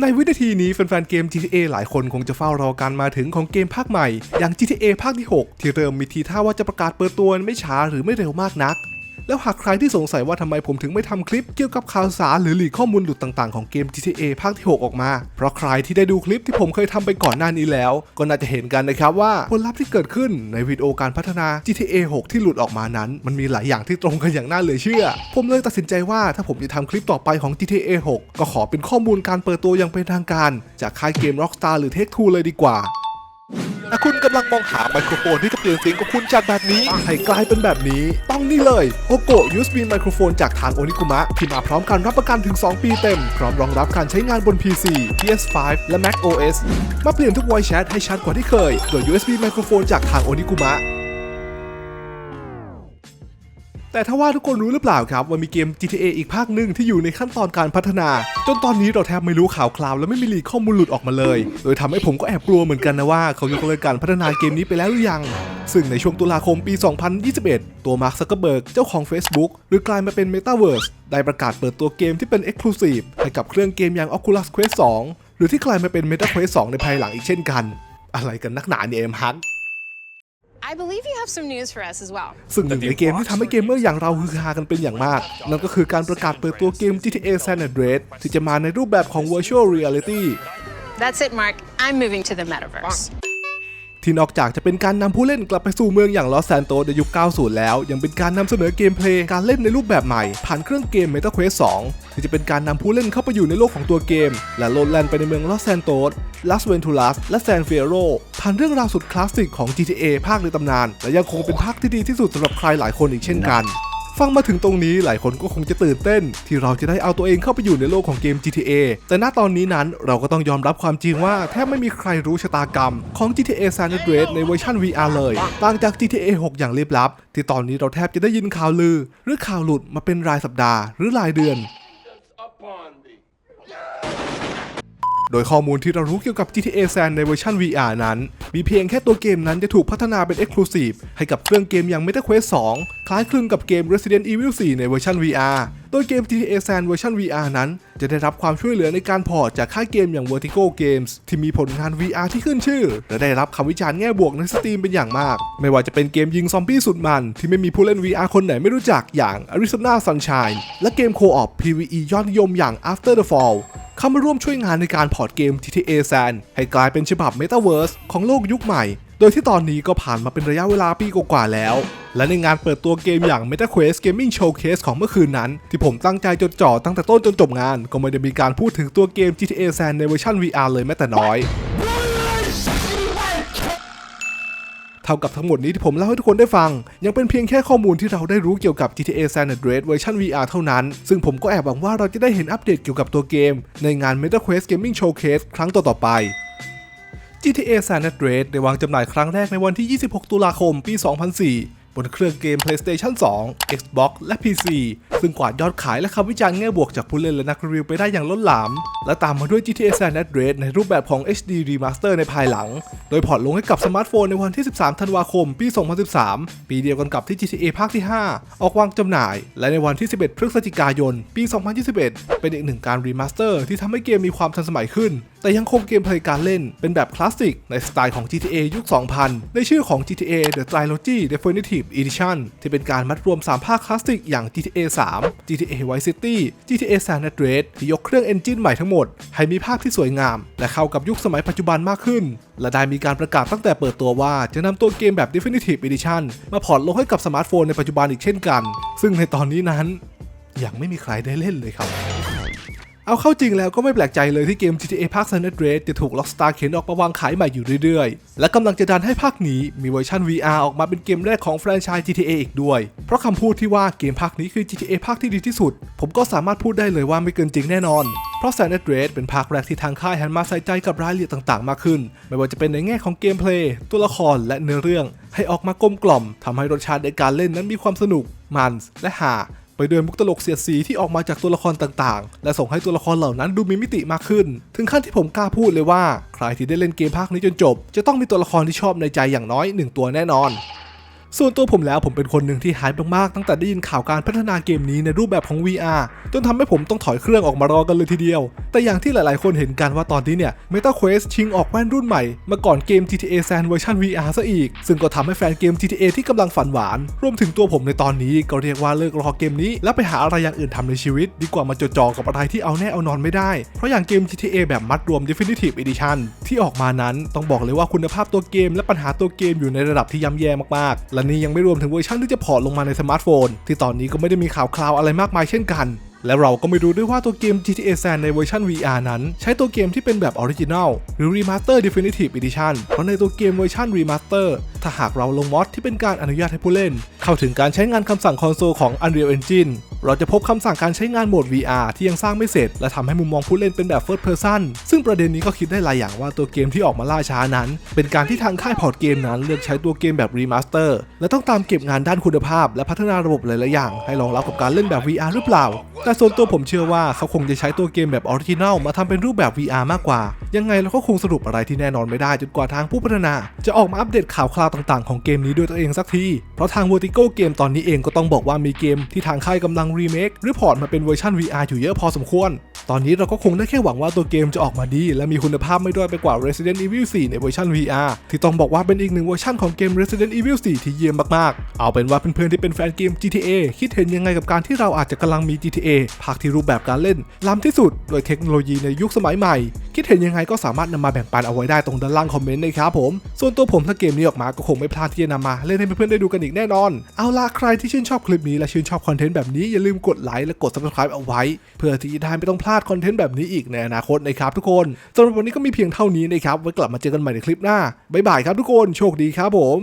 ในวินาทีนี้แฟนๆเกม GTA หลายคนคงจะเฝ้ารอการมาถึงของเกมภาคใหม่ อย่าง GTA ภาคที่ 6 ที่เริ่มมีทีท่าว่าจะประกาศเปิดตัวไม่ช้าหรือไม่เร็วมากนัก แล้วหากใครที่สงสัยว่าทำไมผมถึงไม่ทำคลิปเกี่ยวกับข่าวสารหรือหลีกข้อมูลหลุดต่างๆของเกม GTA ภาคที่ 6 ออกมา เพราะใครที่ได้ดูคลิปที่ผมเคยทำไปก่อนหน้านี้แล้ว ก็น่าจะเห็นกันนะครับว่าผลลัพธ์ที่เกิดขึ้นในวิดีโอการพัฒนา GTA 6 ที่หลุดออกมานั้น มันมีหลายอย่างที่ตรงกันอย่างน่าเหลือเชื่อ ผมเลยตัดสินใจว่าถ้าผมจะทำคลิปต่อไปของ GTA 6 ก็ขอเป็นข้อมูลการเปิดตัวอย่างเป็นทางการ จากค่ายเกม Rockstar หรือ Take Two เลยดีกว่า ถ้าคุณกำลังมองหาไมโครโฟนที่จะเปลี่ยนเสียงของคุณจากแบบนี้ ให้กลายเป็นแบบนี้ ต้องนี่เลยโอโก USB ไมโครโฟนจากทางโอนิคุมะที่มาพร้อมการรับประกันถึง 2 ปีเต็ม พร้อมรองรับการใช้งานบน PC PS5 และ Mac OS มาเปลี่ยนทุก voice chat ให้ชัดกว่าที่เคย โดย USB ไมโครโฟนจากทางโอนิคุมะ แต่ถ้าว่าทุกคนรู้หรือเปล่าครับว่ามีเกม GTA อีกภาคหนึ่งที่อยู่ในขั้นตอนการพัฒนา จนตอนนี้เราแทบไม่รู้ข่าวคราวและไม่มีลีข้อมูลหลุดออกมาเลย โดยทำให้ผมก็แอบกลัวเหมือนกันนะว่าเขายกเลิกการพัฒนาเกมนี้ไปแล้วหรือยัง ซึ่งในช่วงตุลาคมปี 2021 ตัวมาร์คซักเกอร์เบิร์กเจ้าของ Facebook หรือกลายมาเป็น Metaverse ได้ประกาศเปิดตัวเกมที่เป็น Exclusive ให้กับเครื่องเกมอย่าง Oculus Quest 2 หรือที่กลายมาเป็น Meta Quest 2 ในภายหลังอีกเช่นกัน อะไรกันนักหนาเนี่ยเอ็มฮัก I believe you have some news for us as well. ซึ่งหนึ่งในเกมที่ทำให้เกมเมอร์อย่างเราฮือฮากันเป็นอย่างมาก นั่นก็คือการประกาศเปิดตัวเกม GTA San Andreas ที่จะมาในรูปแบบของ Virtual Reality That's it, Mark. I'm moving to the metaverse. ที่นอกจากจะเป็นการนำผู้เล่นกลับไปสู่เมืองอย่างลอสแซนโตสในยุค 90 แล้ว ยังเป็นการนำเสนอเกมเพลย์การเล่นในรูปแบบใหม่ ผ่านเครื่องเกม Meta Quest 2 ที่จะเป็นการนำผู้เล่นเข้าไปอยู่ในโลกของตัวเกม และโลดแล่นไปในเมืองลอสแซนโตสลาสเวนทูลัสและแซนเฟโร ผ่านเรื่องราวสุดคลาสสิกของ GTA ภาคในตำนาน และยังคงเป็นภาคที่ดีที่สุดสำหรับใครหลายคนอีกเช่นกัน ฟังมาถึงตรงนี้หลายคนก็คงจะตื่นเต้น ที่เราจะได้เอาตัวเองเข้าไปอยู่ในโลกของเกม GTA แต่ณตอนนี้นั้นเราก็ต้องยอมรับความจริงว่าแทบไม่มีใครรู้ชะตากรรมของ GTA San Andreas ในเวอร์ชัน VR เลย ต่างจาก GTA 6 อย่างลี้ลับ ที่ตอนนี้เราแทบจะได้ยินข่าวลือ หรือข่าวหลุดมาเป็นรายสัปดาห์หรือรายเดือน โดยข้อมูลที่เรารู้เกี่ยวกับ GTA San ในเวอร์ชัน VR นั้น มีเพียงแค่ตัวเกมนั้นจะถูกพัฒนาเป็น Exclusive ให้กับเครื่องเกมอย่าง Meta Quest 2 คล้ายคลึงกับเกม Resident Evil 4 ในเวอร์ชัน VR โดยเกม GTA San เวอร์ชัน VR นั้น จะได้รับความช่วยเหลือในการพอร์ตจากค่ายเกมอย่าง Vertigo Games ที่มีผลงาน VR ที่ขึ้นชื่อ และได้รับคำวิจารณ์แง่บวกในสตรีมเป็นอย่างมาก ไม่ว่าจะเป็นเกมยิงซอมบี้สุดมัน ที่ไม่มีผู้เล่น VR คนไหนไม่รู้จักอย่าง Arizona Sunshine และเกมโคออ PvE ยอดนิยมอย่าง After the Fall เข้ามาร่วมช่วยงานในการพอร์ตเกม GTA San ให้กลายเป็นฉบับ Metaverse ของโลกยุคใหม่ โดยที่ตอนนี้ก็ผ่านมาเป็นระยะเวลาปีกว่าแล้ว และในงานเปิดตัวเกมอย่าง MetaQuest Gaming Showcase ของเมื่อคืนนั้น ที่ผมตั้งใจจดจ่อตั้งแต่ต้นจนจบงาน ก็ไม่ได้มีการพูดถึงตัวเกม GTA San ในเวอร์ชัน VR เลยแม้แต่น้อย เท่ากับทั้งหมดนี้ที่ผมเล่าให้ทุกคนได้ฟัง ยังเป็นเพียงแค่ข้อมูลที่เราได้รู้เกี่ยวกับ GTA San Andreas เวอร์ชัน VR เท่านั้น ซึ่งผมก็แอบหวังว่าเราจะได้เห็นอัปเดตเกี่ยวกับตัวเกม ในงาน MetaQuest Gaming Showcase ครั้งต่อๆไป GTA San Andreas ได้วางจำหน่ายครั้งแรกในวันที่ 26 ตุลาคม ปี 2004 บนเครื่องเกม PlayStation 2 Xbox และ PC ซึ่งกวาดยอดขายและคำวิจารณ์แง่บวกจากผู้เล่นและนักรีวิวไปได้อย่างล้นหลาม และตามมาด้วย GTA San Andreas ในรูปแบบของ HD Remaster ในภายหลัง โดยพอร์ตลงให้กับสมาร์ทโฟนในวันที่ 13 ธันวาคม ปี 2013 ปีเดียวกันกับที่ GTA ภาคที่ 5 ออกวางจำหน่าย และในวันที่ 11 พฤศจิกายน ปี 2021 เป็นอีกหนึ่งการรีมาสเตอร์ที่ทำให้เกมมีความทันสมัยขึ้น แต่ยังคงเกมเพลย์การเล่นเป็นแบบคลาสสิกในสไตล์ของ GTA ยุค 2000 ในชื่อของ GTA The Trilogy Definitive Edition ที่เป็นการมัดรวม 3 ภาคคลาสสิกอย่าง GTA 3 GTA Vice City GTA San Andreas ที่ยกเครื่องเอนจินใหม่ทั้งหมด ให้มีภาพที่สวยงาม และเข้ากับยุคสมัยปัจจุบันมากขึ้น และได้มีการประกาศตั้งแต่เปิดตัวว่าจะนำตัวเกมแบบ Definitive Edition มาพอร์ตลงให้กับสมาร์ทโฟนในปัจจุบันอีกเช่นกัน ซึ่งในตอนนี้นั้นยังไม่มีใครได้เล่นเลยครับ เอาเข้าจริงแล้วก็ไม่แปลกใจเลยที่เกม GTA ภาค San Andreas จะถูก Rockstar เข็นออกมาวางขายใหม่อยู่เรื่อยๆ และกำลังจะดันให้ภาคนี้มีเวอร์ชัน VR ออกมาเป็นเกมแรกของแฟรนไชส์ GTA อีกด้วย เพราะคำพูดที่ว่าเกมภาคนี้คือ GTA ภาคที่ดีที่สุด ผมก็สามารถพูดได้เลยว่าไม่เกินจริงแน่นอน เพราะ San Andreas เป็นภาคแรกที่ทางค่ายหันมาใส่ใจกับรายละเอียดต่างๆ มากขึ้น ไม่ว่าจะเป็นในแง่ของเกมเพลย์ตัวละครและเนื้อเรื่อง ให้ออกมากลมกล่อมทำให้รสชาติในการเล่นนั้นมีความสนุกมันและฮา ไปด้วยมุกตลกเสียดสีที่ออกมาจากตัวละครต่างๆ และส่งให้ตัวละครเหล่านั้นดูมีมิติมากขึ้น ถึงขั้นที่ผมกล้าพูดเลยว่า ใครที่ได้เล่นเกมภาคนี้จนจบ จะต้องมีตัวละครที่ชอบในใจอย่างน้อยหนึ่งตัวแน่นอน ส่วนตัวผมแล้วผมเป็นคนหนึ่งที่หายไปมากตั้งแต่ได้ยินข่าวการพัฒนาเกมนี้ในรูปแบบของ VR จนทำให้ผมต้องถอยเครื่องออกมารอกันเลยทีเดียว แต่อย่างที่หลายๆ คนเห็นกันว่าตอนนี้เนี่ย Meta Quest ชิงออกแว่นรุ่นใหม่ มาก่อนเกม GTA San เวอร์ชัน VR ซะอีก ซึ่งก็ทำให้แฟนเกม GTA ที่กำลังฝันหวาน รวมถึงตัวผมในตอนนี้ก็เรียกว่าเลิกรอเกมนี้ แล้วไปหาอะไรอย่างอื่นทำในชีวิต ดีกว่ามาจดจ่อกับอะไรที่เอาแน่เอานอนไม่ได้ เพราะอย่างเกม GTA แบบมัดรวม Definitive Edition ที่ออกมานั้นต้องบอกเลยว่าคุณภาพตัวเกม และปัญหาตัวเกมอยู่ในระดับที่ย่ำแย่มากๆและนี่ยังไม่รวมถึงเวอร์ชันที่จะพอร์ตลงมาในสมาร์ทโฟน ที่ตอนนี้ก็ไม่ได้มีข่าวคราวอะไรมากมายเช่นกัน และเราก็ไม่รู้ด้วยว่าตัวเกม GTA San ในเวอร์ชัน VR นั้น ใช้ตัวเกมที่เป็นแบบออริจินัลหรือ Remaster Definitive Edition เพราะในตัวเกมเวอร์ชัน Remaster ถ้าหากเราลงมอดที่เป็นการอนุญาตให้ผู้เล่น เข้าถึงการใช้งานคำสั่งคอนโซลของ Unreal Engine เราจะพบคำสั่งการใช้งานโหมด VR ที่ยังสร้างไม่เสร็จ และทำให้มุมมองผู้เล่นเป็นแบบ First Person ซึ่งประเด็นนี้ก็คิดได้หลายอย่างว่าตัวเกมที่ออกมาล่าช้านั้น เป็นการที่ทางค่ายพอร์ตเกมนั้นเลือกใช้ตัวเกมแบบ Remaster และต้องตามเก็บงานด้านคุณภาพ และพัฒนาระบบหลายๆอย่าง ให้รองรับกับการเล่นแบบ VR หรือเปล่า แต่ส่วนตัวผมเชื่อว่าเขาคงจะใช้ตัวเกมแบบออริจินัลมาทำเป็นรูปแบบ VR มากกว่า ยังไงเราก็คงสรุปอะไรที่แน่นอนไม่ได้จนกว่าทางผู้พัฒนา จะออกมาอัปเดตข่าวคราวต่าง ๆ ของเกมนี้ด้วยตัวเองสักทีเพราะทาง v e r t i เกมตอนนี้เองก็ต้องบอกว่ามีเกมที่ทางค่ายกำลังรีเมคหรือพอร์ตมาเป็นเวอร์ชัน VR อยู่เยอะพอสมควร ตอนนี้เราก็คงได้แค่หวังว่าตัวเกมจะออกมาดี และมีคุณภาพไม่ด้อยไปกว่า Resident Evil 4 ในเวอร์ชัน VR ที่ต้องบอกว่าเป็นอีกหนึ่งเวอร์ชันของเกม Resident Evil 4 ที่เยี่ยมมากๆ เอาเป็นว่าเพื่อนๆที่เป็นแฟนเกม GTA คิดเห็นยังไงกับการที่เราอาจจะกำลังมี GTA ภาคที่รูปแบบการเล่นล้ำที่สุดโดยเทคโนโลยีในยุคสมัยใหม่ คิดเห็นยังไงก็สามารถนำมาแบ่งปันเอาไว้ได้ตรงด้านล่างคอมเมนต์นะครับผม ส่วนตัวผมถ้าเกมนี้ออกมาก็คงไม่พลาดที่จะนำมาเล่นให้เพื่อนๆได้ดูกันอีกแน่นอน เอาล่ะใครที่ชื่นชอบคลิปนี้และชื่นชอบคอนเทนต์แบบนี้อย่าลืมกดไลค์และกด subscribe เอาไว้ เพื่อที่จะได้ไม่ต้องพลาดคอนเทนต์แบบนี้อีกในอนาคตนะครับทุกคนสำหรับวันนี้ก็มีเพียงเท่านี้นะครับไว้กลับมาเจอกันใหม่ในคลิปหน้าบ๊ายบายครับทุกคนโชคดีครับผม